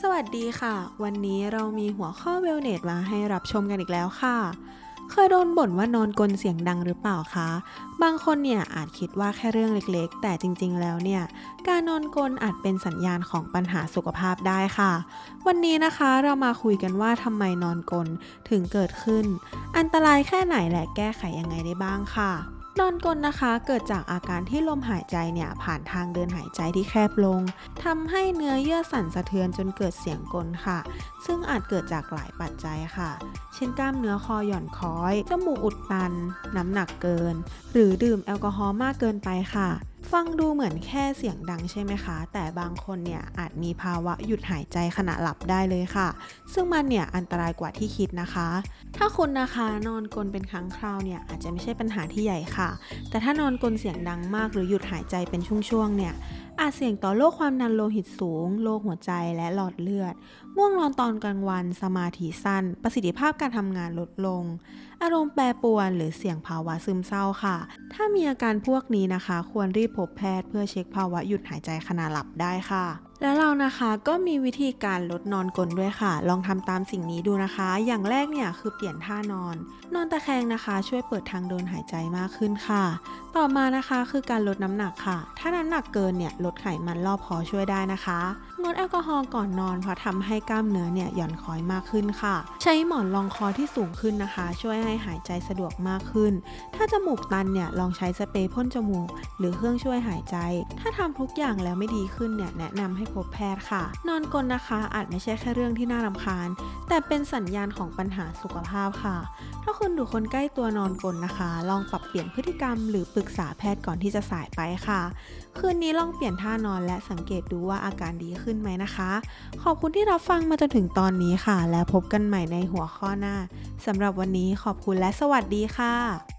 สวัสดีค่ะ วันนี้เรามีหัวข้อเวลเนตมาให้รับชมกันอีกแล้วค่ะ เคยโดนบ่นว่านอนกลนเสียงดังหรือเปล่าคะ บางคนเนี่ยอาจคิดว่าแค่เรื่องเล็กๆ แต่จริงๆ แล้วเนี่ย การนอนกลนอาจเป็นสัญญาณของปัญหาสุขภาพได้ค่ะ วันนี้นะคะเรามาคุยกันว่าทำไมนอนกลนถึงเกิดขึ้น อันตรายแค่ไหนและแก้ไขยังไงได้บ้างค่ะ นอนกลนนะคะเกิดจากอาการที่ลมหายใจเนี่ยผ่านทางเดินหายใจที่แคบลงทำให้เนื้อเยื่อสั่นสะเทือนจนเกิดเสียงกลค่ะ ซึ่งอาจเกิดจากหลายปัจจัยค่ะ เช่นกล้ามเนื้อคอหย่อนคล้อย จมูกอุดตัน น้ำหนักเกิน หรือดื่มแอลกอฮอล์มากเกินไปค่ะ ฟังดูเหมือนแค่เสียงดังใช่ไหมคะ แต่บางคนเนี่ยอาจมีภาวะหยุดหายใจขณะหลับได้เลยค่ะ ซึ่งมันเนี่ยอันตรายกว่าที่คิดนะคะ ถ้าคุณนะคะนอนกลนเป็นครั้งคราวเนี่ยอาจจะไม่ใช่ปัญหาที่ใหญ่ค่ะ แต่ถ้านอนกลนเสียงดังมากหรือหยุดหายใจเป็นช่วงๆเนี่ย อาจเสี่ยงต่อโรคความดันโลหิตสูง โรคหัวใจและหลอดเลือด ง่วงนอนตอนกลางวัน สมาธิสั้น ประสิทธิภาพการทำงานลดลง อารมณ์แปรปรวนหรือเสี่ยงภาวะซึมเศร้าค่ะ ถ้ามีอาการพวกนี้นะคะ ควรรีบพบแพทย์เพื่อเช็คภาวะหยุดหายใจขณะหลับได้ค่ะและเรานะคะก็มีวิธีการลดนอนกลนด้วยค่ะ ลองทำตามสิ่งนี้ดูนะคะ อย่างแรกเนี่ยคือเปลี่ยนท่านอน นอนตะแคงนะคะ ช่วยเปิดทางเดินหายใจมากขึ้นค่ะ ต่อมานะคะคือการลดน้ำหนักค่ะ ถ้าน้ำหนักเกินเนี่ยลดไขมันรอบคอช่วยได้นะคะงดแอลกอฮอล์ก่อนนอนเพราะทำให้กล้ามเนื้อเนี่ยหย่อนคอยมากขึ้นค่ะ ใช้หมอนรองคอที่สูงขึ้นนะคะ ช่วยให้หายใจสะดวกมากขึ้น ถ้าจมูกตันเนี่ยลองใช้สเปรย์พ่นจมูก หรือเครื่องช่วยหายใจ ถ้าทำทุกอย่างแล้วไม่ดีขึ้นเนี่ยแนะนำให้พบแพทย์ค่ะ นอนกลนนะคะอาจไม่ใช่แค่เรื่องที่น่ารำคาญ แต่เป็นสัญญาณของปัญหาสุขภาพค่ะ ถ้าคุณดูคนใกล้ตัวนอนกลนนะคะ ลองปรับเปลี่ยนพฤติกรรมหรือปรึกษาแพทย์ก่อนที่จะสายไปค่ะ คืนนี้ลองเปลี่ยนท่านอนและสังเกตดูว่าอาการดีขึ้นไหมนะคะ ขอบคุณที่รับฟังมาจนถึงตอนนี้ค่ะ และพบกันใหม่ในหัวข้อหน้าสำหรับวันนี้ขอบคุณและสวัสดีค่ะ